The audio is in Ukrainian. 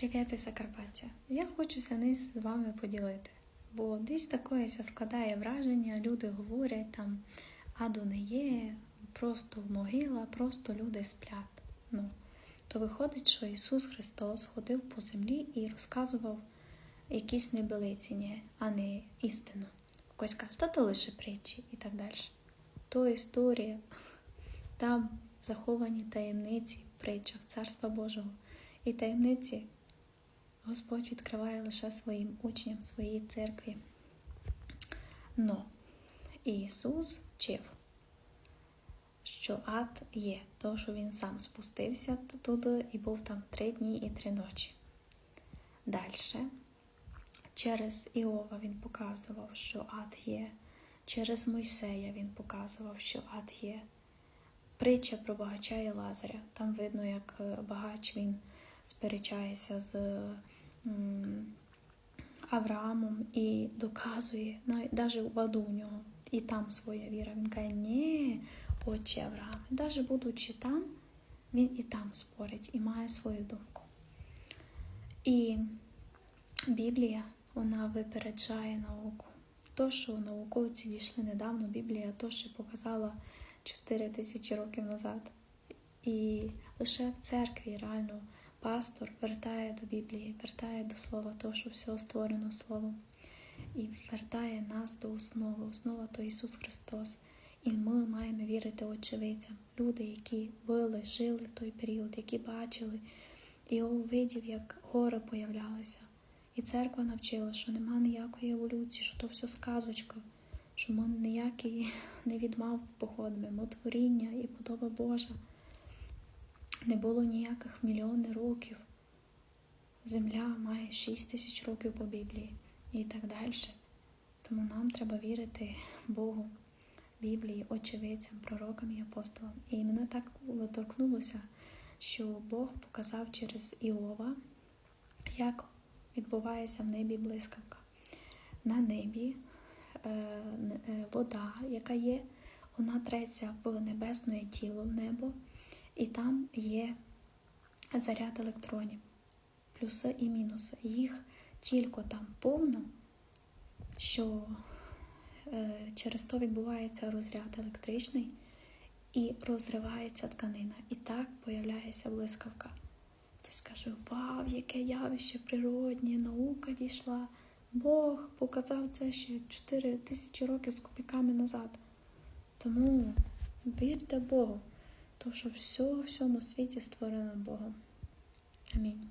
Привіт із Закарпаття! Я хочу них з вами поділити, бо десь такое складає враження, люди говорять там, аду не є, просто могила, просто люди сплять. Ну, То виходить, що Ісус Христос ходив по землі і розказував якісь небелиці, а не істину. Когось каже, що то лише притчі і так далі. То історія, там заховані таємниці в притчах Царства Божого. І таємниці Господь відкриває лише своїм учням, своїй церкві. Но Ісус вчив, що ад є, тому що Він сам спустився туди і був там три дні і три ночі. Далі, через Іова він показував, що ад є. Через Мойсея він показував, що ад є. Притча про багача і Лазаря. Там видно, як багач він сперечається з Авраамом і доказує, навіть навіть в аду у нього, і там своя віра. Він каже, ні, отче Авраам. Навіть будучи там, він і там спорить і має свою думку. І Біблія вона випереджає науку. То, що науковці дійшли недавно, Біблія то, що показала 4 тисячі років назад. І лише в церкві реально пастор вертає до Біблії, вертає до слова, того, що все створено Словом, і вертає нас до основи. Основа то Ісус Христос. І ми маємо вірити очевидцям. Люди, які були, жили в той період, які бачили, і увидів, як гори появлялися. І церква навчила, що нема ніякої еволюції, що то все сказочка, що ми ніякий не відмав походимо, ми творіння і подоба Божа. Не було ніяких мільйони років. Земля має 6 тисяч років по Біблії і так далі. Тому нам треба вірити Богу, Біблії, очевидцям, пророкам і апостолам. І мене так торкнулося, що Бог показав через Іова, як відбувається в небі блискавка. На небі е, е, вода, яка є, вона треться в небесне тіло в небо. І там є заряд електронів, плюси і мінуси. Їх тільки там повно, що е, через то відбувається розряд електричний і розривається тканина. І так появляється блискавка. Хтось каже, вау, яке явище природнє, наука дійшла. Бог показав це ще 4 тисячі років з копіками назад. Тому вірте Богу. То, що все, все на світі створено Богом. Амінь.